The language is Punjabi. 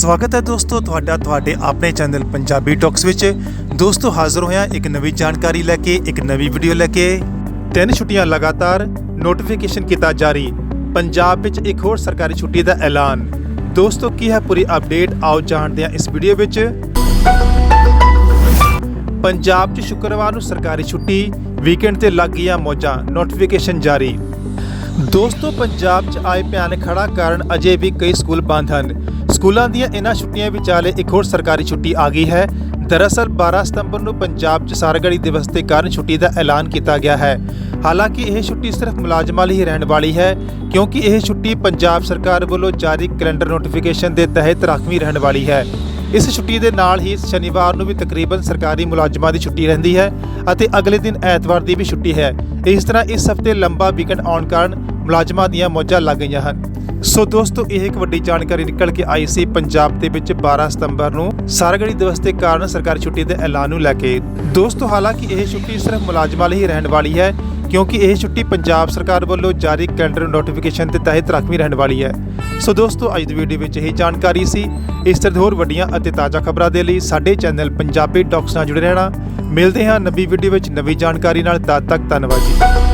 ਸਵਾਗਤ ਹੈ ਦੋਸਤੋ ਤੁਹਾਡਾ ਤੁਹਾਡੇ ਆਪਣੇ ਚੈਨਲ ਪੰਜਾਬੀ ਟਾਕਸ ਵਿੱਚ। ਦੋਸਤੋ ਹਾਜ਼ਰ ਹੋਇਆ ਇੱਕ ਨਵੀਂ ਜਾਣਕਾਰੀ ਲੈ ਕੇ, ਇੱਕ ਨਵੀਂ ਵੀਡੀਓ ਲੈ ਕੇ। ਤਿੰਨ ਛੁੱਟੀਆਂ ਲਗਾਤਾਰ ਨੋਟੀਫਿਕੇਸ਼ਨ ਕੀਤਾ ਜਾਰੀ। ਪੰਜਾਬ ਵਿੱਚ ਇੱਕ ਹੋਰ ਸਰਕਾਰੀ ਛੁੱਟੀ ਦਾ ਐਲਾਨ। ਦੋਸਤੋ, ਕੀ ਹੈ ਪੂਰੀ ਅਪਡੇਟ ਆਓ ਜਾਣਦੇ ਹਾਂ ਇਸ ਵੀਡੀਓ ਵਿੱਚ। ਪੰਜਾਬ 'ਚ ਸ਼ੁੱਕਰਵਾਰ ਨੂੰ ਸਰਕਾਰੀ ਛੁੱਟੀ ਵੀਕਐਂਡ ਤੇ ਲੱਗ ਗਈਆਂ ਮੌਜਾਂ। ਨੋਟੀਫਿਕੇਸ਼ਨ ਜਾਰੀ। ਦੋਸਤੋ, ਪੰਜਾਬ 'ਚ ਆਏ ਭਿਆਨਕ ਖੜਾ ਕਾਰਨ ਅਜੇ ਵੀ ਕਈ ਸਕੂਲ ਬੰਦ ਹਨ। ਸਕੂਲਾਂ ਦੀਆਂ ਇਹਨਾਂ ਛੁੱਟੀਆਂ ਵਿਚਾਲੇ ਇੱਕ ਹੋਰ ਸਰਕਾਰੀ ਛੁੱਟੀ ਆ ਗਈ ਹੈ। ਦਰਅਸਲ 12 ਸਤੰਬਰ ਨੂੰ ਪੰਜਾਬ 'ਚ ਸਾਰਗੜੀ ਦਿਵਸ ਦੇ ਕਾਰਨ ਛੁੱਟੀ ਦਾ ਐਲਾਨ ਕੀਤਾ ਗਿਆ ਹੈ। ਹਾਲਾਂਕਿ, ਇਹ ਛੁੱਟੀ ਸਿਰਫ ਮੁਲਾਜ਼ਮਾਂ ਲਈ ਹੀ ਰਹਿਣ ਵਾਲੀ ਹੈ, ਕਿਉਂਕਿ ਇਹ ਛੁੱਟੀ ਪੰਜਾਬ ਸਰਕਾਰ ਵੱਲੋਂ ਜਾਰੀ ਕੈਲੰਡਰ ਨੋਟੀਫਿਕੇਸ਼ਨ ਦੇ ਤਹਿਤ ਰਾਖਵੀਂ ਰਹਿਣ ਵਾਲੀ ਹੈ। ਇਸ ਛੁੱਟੀ ਦੇ ਨਾਲ ਹੀ ਸ਼ਨੀਵਾਰ ਨੂੰ ਵੀ ਤਕਰੀਬਨ ਸਰਕਾਰੀ ਮੁਲਾਜ਼ਮਾਂ ਦੀ ਛੁੱਟੀ ਰਹਿੰਦੀ ਹੈ ਅਤੇ ਅਗਲੇ ਦਿਨ ਐਤਵਾਰ ਦੀ ਵੀ ਛੁੱਟੀ ਹੈ। ਇਸ ਤਰ੍ਹਾਂ ਇਸ ਹਫ਼ਤੇ ਲੰਬਾ ਵੀਕਐਂਡ ਆਉਣ ਕਾਰਨ ਮੁਲਾਜ਼ਮਾਂ ਦੀਆਂ ਮੌਜਾਂ ਲੱਗ ਗਈਆਂ ਹਨ। ਸੋ ਦੋਸਤੋ, ਇਹ ਇੱਕ ਵੱਡੀ ਜਾਣਕਾਰੀ ਨਿਕਲ ਕੇ ਆਈ ਸੀ। ਪੰਜਾਬ ਦੇ ਵਿੱਚ 12 ਸਤੰਬਰ ਨੂੰ ਸਾਰਗੜੀ ਦਿਵਸ ਦੇ ਕਾਰਨ ਸਰਕਾਰੀ ਛੁੱਟੀ ਦੇ ਐਲਾਨ ਨੂੰ ਲੈ ਕੇ। ਦੋਸਤੋ, ਹਾਲਾਂਕਿ ਇਹ ਛੁੱਟੀ ਸਿਰਫ ਮੁਲਾਜ਼ਮਾਂ ਲਈ ਹੀ ਰਹਿਣ ਵਾਲੀ ਹੈ ਕਿਉਂਕਿ ਇਹ ਛੁੱਟੀ ਪੰਜਾਬ ਸਰਕਾਰ ਵੱਲੋਂ ਜਾਰੀ ਕੈਲੰਡਰ ਨੋਟੀਫਿਕੇਸ਼ਨ ਦੇ ਤਹਿਤ ਰਾਖਵੀਂ ਰਹਿਣ ਵਾਲੀ ਹੈ। ਸੋ ਦੋਸਤੋ, ਅੱਜ ਦੀ ਵੀਡੀਓ ਵਿੱਚ ਇਹ ਜਾਣਕਾਰੀ ਸੀ। ਇਸ ਤਰ੍ਹਾਂ ਹੋਰ ਵੱਡੀਆਂ ਅਤੇ ਤਾਜ਼ਾ ਖਬਰਾਂ ਦੇ ਲਈ ਸਾਡੇ ਚੈਨਲ ਪੰਜਾਬੀ ਟਾਕਸ ਨਾਲ ਜੁੜੇ ਰਹਿਣਾ। ਮਿਲਦੇ ਹਾਂ ਨਵੀਂ ਵੀਡੀਓ ਵਿੱਚ ਨਵੀਂ ਜਾਣਕਾਰੀ ਨਾਲ। ਤਦ ਤੱਕ ਧੰਨਵਾਦ ਜੀ।